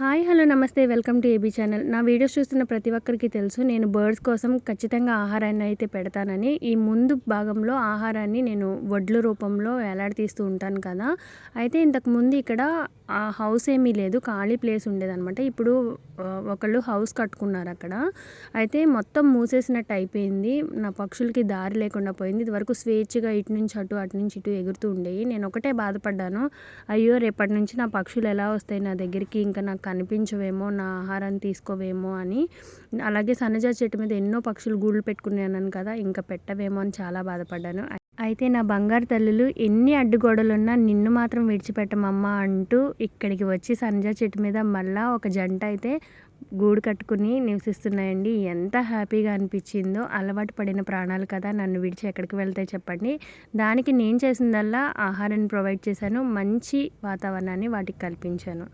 Hi hello నమస్తే. Welcome to AB channel. నా videos చూస్తున్న ప్రతి ఒక్కరికి తెలుసు నేను బర్డ్స్ కోసం ఖచ్చితంగా ఆహారాన్ని అయితే పెడతానని. ఈ ముందు భాగంలో ఆహారాన్ని నేను వడ్ల రూపంలో వేలాడతీస్తూ ఉంటాను కదా. అయితే ఇంతకు ముందు ఇక్కడ ఆ హౌస్ ఏమీ లేదు ఖాళీ ప్లేస్ ఉండేదన్నమాట. ఇప్పుడు ఒకళ్ళు హౌస్ కట్టుకున్నారు అక్కడ. అయితే మొత్తం మూసేసినట్టు అయిపోయింది. నా పక్షులకి దారి లేకుండా పోయింది. ఇదివరకు స్వేచ్ఛగా ఇటు నుంచి అటు అటు నుంచి ఇటు ఎగురుతూ ఉండేవి. నేను ఒకటే బాధపడ్డాను. అయ్యో రేపటి నుంచి నా పక్షులు ఎలా వస్తాయి? నా దగ్గరికి ఇంకా నాకు కనిపించవేమో? నా ఆహారాన్ని తీసుకోవేమో? అని. అలాగే సన్నజా చెట్టు మీద ఎన్నో పక్షులు గూళ్ళు పెట్టుకున్నాను కదా ఇంకా పెట్టవేమో అని చాలా బాధపడ్డాను. అయితే నా బంగారు తల్లులు ఎన్ని అడ్డుగోడలున్నా నిన్ను మాత్రం విడిచిపెట్టమమ్మా అంటూ ఇక్కడికి వచ్చి సంజా చెట్టు మీద మళ్ళా ఒక జంట అయితే గూడు కట్టుకుని నివసిస్తున్నాయండి. ఎంత హ్యాపీగా అనిపించిందో అలవాటు పడిన ప్రాణాలు కదా నన్ను విడిచి ఎక్కడికి వెళ్తాయి చెప్పండి. దానికి నేను చేసిందల్లా ఆహారాన్ని ప్రొవైడ్ చేశాను మంచి వాతావరణాన్ని వాటికి కల్పించాను.